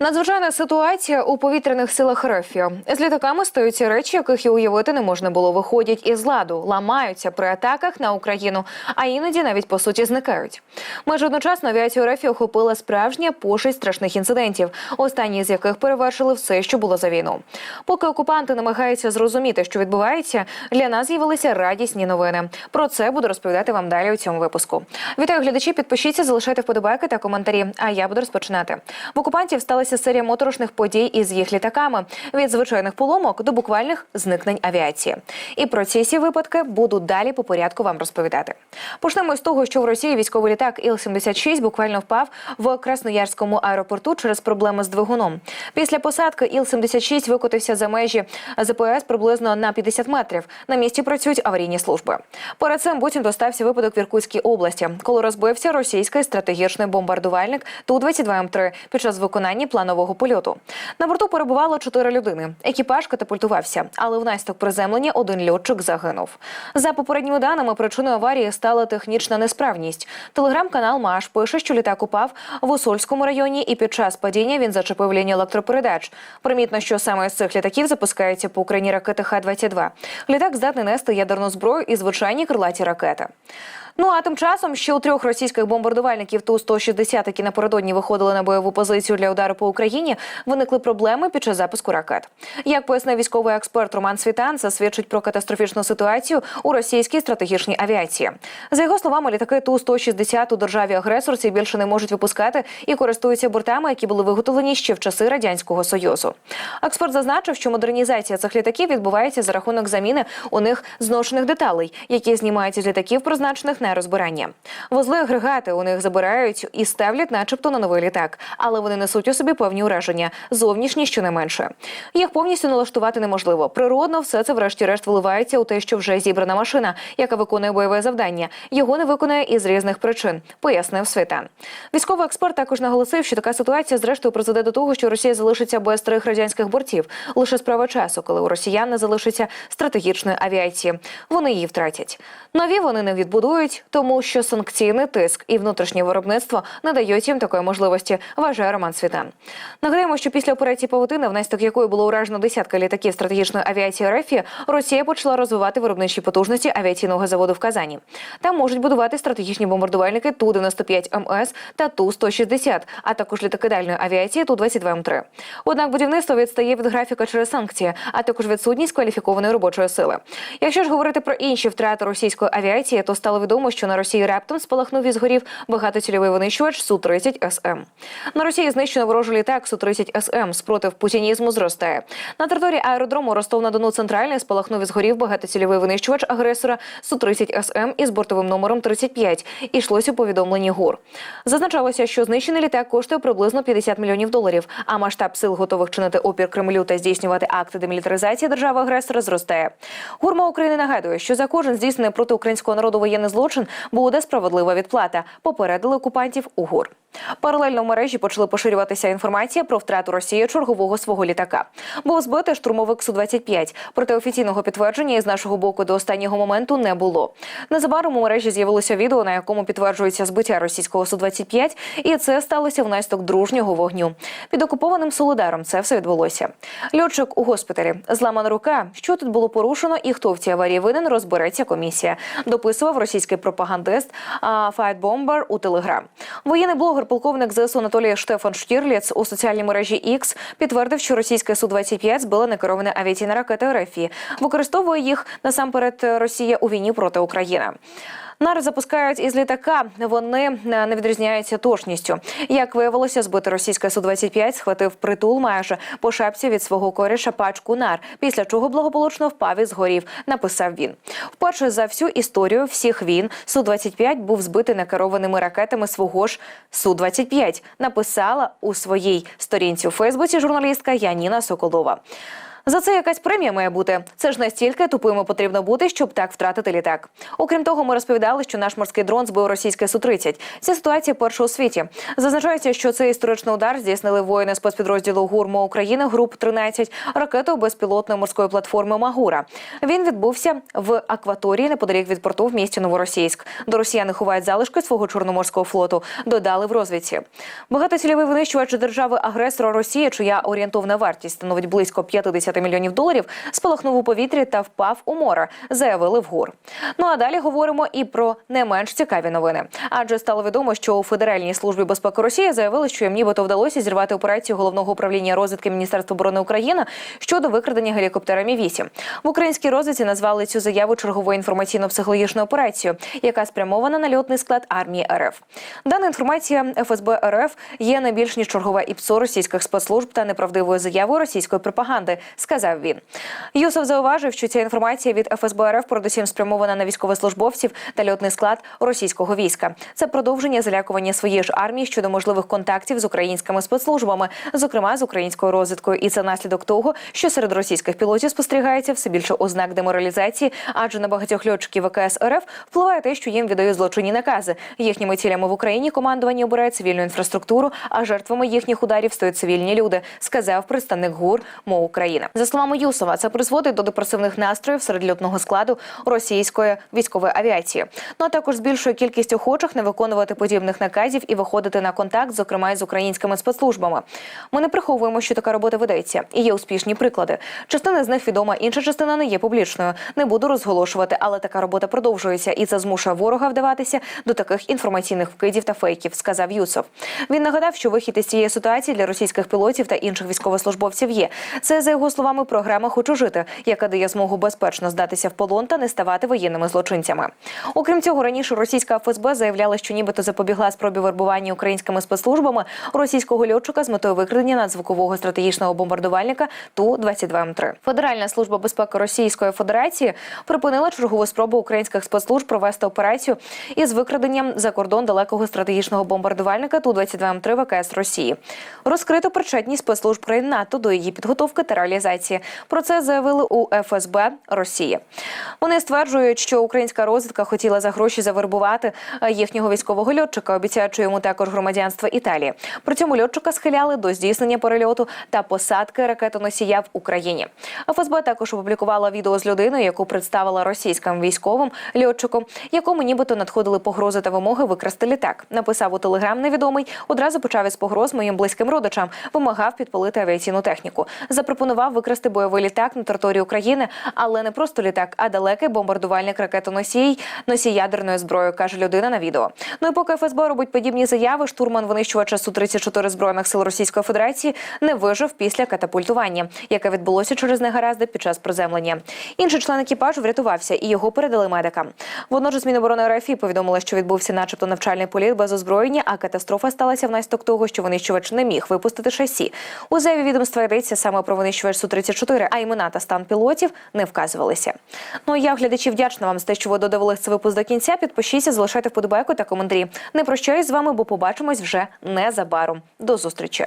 Надзвичайна ситуація у повітряних силах РФ. З літаками стаються речі, яких і уявити не можна було. Виходять із ладу, ламаються при атаках на Україну, а іноді навіть по суті зникають. Майже одночасно авіацію РФ охопила справжня пошесть страшних інцидентів, останні з яких перевершили все, що було за війну. Поки окупанти намагаються зрозуміти, що відбувається, для нас з'явилися радісні новини. Про це буду розповідати вам далі у цьому випуску. Вітаю глядачі. Підпишіться, залишайте вподобайки та коментарі. А я буду розпочинати. В окупантів сталася серія моторошних подій із їх літаками від звичайних поломок до буквальних зникнень авіації. І про ці всі випадки буду далі по порядку вам розповідати. Почнемо з того, що в Росії військовий літак Іл-76 буквально впав в Красноярському аеропорту через проблеми з двигуном. Після посадки Іл-76 викотився за межі ЗПС приблизно на 50 метрів. На місці працюють аварійні служби. Перед цим буцімто стався випадок в Іркутській області, коли розбився російський стратегічний бомбардувальник Ту-22М3 під час виконання планового польоту. На борту перебувало чотири людини. Екіпаж катапультувався, але внаслідок приземлення один льотчик загинув. За попередніми даними, причиною аварії стала технічна несправність. Телеграм-канал Маш пише, що літак упав в Усольському районі, і під час падіння він зачепив лінію електропередач. Примітно, що саме з цих літаків запускаються по Україні ракети Х-22. Літак здатний нести ядерну зброю і звичайні крилаті ракети. Ну а тим часом ще у трьох російських бомбардувальників Ту-160, які напередодні виходили на бойову позицію для удару по Україні, виникли проблеми під час запуску ракет. Як пояснив військовий експерт Роман Світан, це свідчить про катастрофічну ситуацію у російській стратегічній авіації. За його словами, літаки Ту-160 у державі агресорці більше не можуть випускати і користуються бортами, які були виготовлені ще в часи радянського союзу. Експерт зазначив, що модернізація цих літаків відбувається за рахунок заміни у них зношених деталей, які знімаються з літаків, призначених на розбирання. Вузли агрегати у них забирають і ставлять, начебто, на новий літак, але вони несуть у собі певні ураження, зовнішні щонайменше. Їх повністю налаштувати неможливо. Природно, все це, врешті-решт, виливається у те, що вже зібрана машина, яка виконує бойове завдання. Його не виконує із різних причин, пояснив Світан. Військовий експерт також наголосив, що така ситуація зрештою призведе до того, що Росія залишиться без трьох радянських бортів. Лише справа часу, коли у росіян не залишиться стратегічної авіації. Вони її втратять. Нові вони не відбудують, тому що санкційний тиск і внутрішнє виробництво не дають їм такої можливості. Вважає Роман Світан. Нагадаємо, що після операції Павутина, внаслідок якої було уражено десятка літаків стратегічної авіації РФ, Росія почала розвивати виробничі потужності авіаційного заводу в Казані. Там можуть будувати стратегічні бомбардувальники Ту-95 МС та Ту-160, а також літаки дальної авіації Ту-22М3. Однак будівництво відстає від графіка через санкції, а також відсутність кваліфікованої робочої сили. Якщо ж говорити про інші втрати російської авіації, то стало відомо, що на Росії раптом спалахнув і згорів багатоцільовий винищувач Су-30 СМ. На Росії знищено ворожий літак Су-30 СМ. Спротив путінізму зростає. На території аеродрому Ростов-на-Дону центральний спалахнув і згорів багатоцільовий винищувач агресора Су-30 СМ із бортовим номером 35. Ішлось у повідомленні ГУР. Зазначалося, що знищений літак коштує приблизно 50 мільйонів доларів, а масштаб сил готових чинити опір Кремлю та здійснювати акти демілітаризації держави-агресора зростає. Гурма України нагадує, що за кожен здійснений проти українського народу воєнний злочин буде справедлива відплата. Попередили окупантів у ГУР. Паралельно в мережі почали поширюватися інформація про втрату Росії чергового свого літака. Був збитий штурмовик Су-25. Проте офіційного підтвердження із нашого боку до останнього моменту не було. Незабаром у мережі з'явилося відео, на якому підтверджується збиття російського Су-25, і це сталося внаслідок дружнього вогню. Під окупованим Солидаром це все відбулося. Льотчик у госпіталі, зламана рука. Що тут було порушено і хто в цій аварії винен, розбереться комісія. Дописував російський пропагандист Файтбомбер у Телеграм. Воєнний блогер полковник ЗСУ Анатолій Штефан Штірліц у соціальній мережі X підтвердив, що російське Су-25 збила некерована авіаційна ракета РФ. Використовує їх насамперед Росія у війні проти України. Нари запускають із літака. Вони не відрізняються точністю. Як виявилося, збити російське Су-25 схватив притул майже по шапці від свого коріша пачку нар, після чого благополучно впав і згорів. Написав він. Вперше за всю історію всіх він Су-25 був збитий накерованими ракетами свого ж Су-25. Написала у своїй сторінці у Фейсбуці журналістка Яніна Соколова. За це якась премія має бути. Це ж настільки тупими потрібно бути, щоб так втратити літак. Окрім того, ми розповідали, що наш морський дрон збив російське су 30 Ця ситуація перша у світі. Зазначається, що цей історичний удар здійснили воїни спецпідрозділу ГУРМО України груп 13 ракетою безпілотної морської платформи Магура. Він відбувся в акваторії неподалік від порту в місті Новоросійськ. До росіяни ховають залишки свого чорноморського флоту. Додали в розвідці. Багатоцільовий винищувач держави агресора Росії, чия орієнтовна вартість становить близько 50 мільйонів доларів, спалахнув у повітрі та впав у море. Заявили в ГУР. Ну а далі говоримо і про не менш цікаві новини. Адже стало відомо, що у Федеральній службі безпеки Росії заявили, що їм нібито вдалося зірвати операцію головного управління розвідки Міністерства оборони України щодо викрадення гелікоптера Мі 8 В українській розвідці назвали цю заяву черговою інформаційно-психологічною операцією, яка спрямована на льотний склад армії РФ. Дана інформація ФСБ РФ є не більш ніж чергове ІПСО російських спецслужб та неправдивою заявою російської пропаганди, сказав він. Юсов зауважив, що ця інформація від ФСБ РФ передусім спрямована на військовослужбовців та льотний склад російського війська. Це продовження залякування своєї ж армії щодо можливих контактів з українськими спецслужбами, зокрема з українською розвідкою. І це наслідок того, що серед російських пілотів спостерігається все більше ознак деморалізації, адже на багатьох льотчиків ВКС РФ впливає те, що їм віддають злочинні накази. Їхніми цілями в Україні командування обирає цивільну інфраструктуру, а жертвами їхніх ударів стають цивільні люди, сказав представник ГУР МО Україна. За словами Юсова, це призводить до депресивних настроїв серед льотного складу російської військової авіації. Ну а також збільшує кількість охочих не виконувати подібних наказів і виходити на контакт, зокрема з українськими спецслужбами. Ми не приховуємо, що така робота ведеться, і є успішні приклади. Частина з них відома, інша частина не є публічною. Не буду розголошувати, але така робота продовжується, і це змушує ворога вдаватися до таких інформаційних вкидів та фейків, сказав Юсов. Він нагадав, що вихід із цієї ситуації для російських пілотів та інших військовослужбовців є. Це за його словами програма Хочу жити, яка дає змогу безпечно здатися в полон та не ставати воєнними злочинцями. Окрім цього, раніше російська ФСБ заявляла, що нібито запобігла спробі вербування українськими спецслужбами російського льотчика з метою викрадення надзвукового стратегічного бомбардувальника ту 22 м 3 Федеральна служба безпеки Російської Федерації припинила чергову спробу українських спецслужб провести операцію із викраденням за кордон далекого стратегічного бомбардувальника ту 22 м 3 ВКС Росії. Розкрито причетність спецслужб країн НАТО до її підготовки та реалізації. Про це заявили у ФСБ Росії. Вони стверджують, що українська розвідка хотіла за гроші завербувати е, їхнього військового льотчика, обіцяючи йому також громадянство Італії. При цьому льотчика схиляли до здійснення перельоту та посадки ракетоносія в Україні. ФСБ також опублікувала відео з людиною, яку представила російським військовим льотчиком, якому нібито надходили погрози та вимоги викрасти літак. Написав у телеграм невідомий. Одразу почав із погроз моїм близьким родичам. Вимагав підпалити авіаційну техніку. Запропонував викрасти бойовий літак на території України, але не просто літак, а далекий бомбардувальник ракетоносій, носій ядерної зброї, каже людина на відео. Ну і поки ФСБ робить подібні заяви, штурман винищувача су 34 збройних сил Російської Федерації не вижив після катапультування, яке відбулося через негаразди під час приземлення. Інший член екіпажу врятувався і його передали медикам. Водночас Міноборони РФ повідомила, що відбувся, начебто, навчальний політ без озброєння, а катастрофа сталася внаслідок того, що винищувач не міг випустити шасі. У заяві відомства йдеться саме про винищувач су 34 а імена та стан пілотів не вказувалися. Ну я глядачі вдячна вам за те, що ви додавали цей випуск до кінця. Підпишіться, залишайте вподобайку та коментарі. Не прощаюсь з вами, бо побачимось вже незабаром. До зустрічі.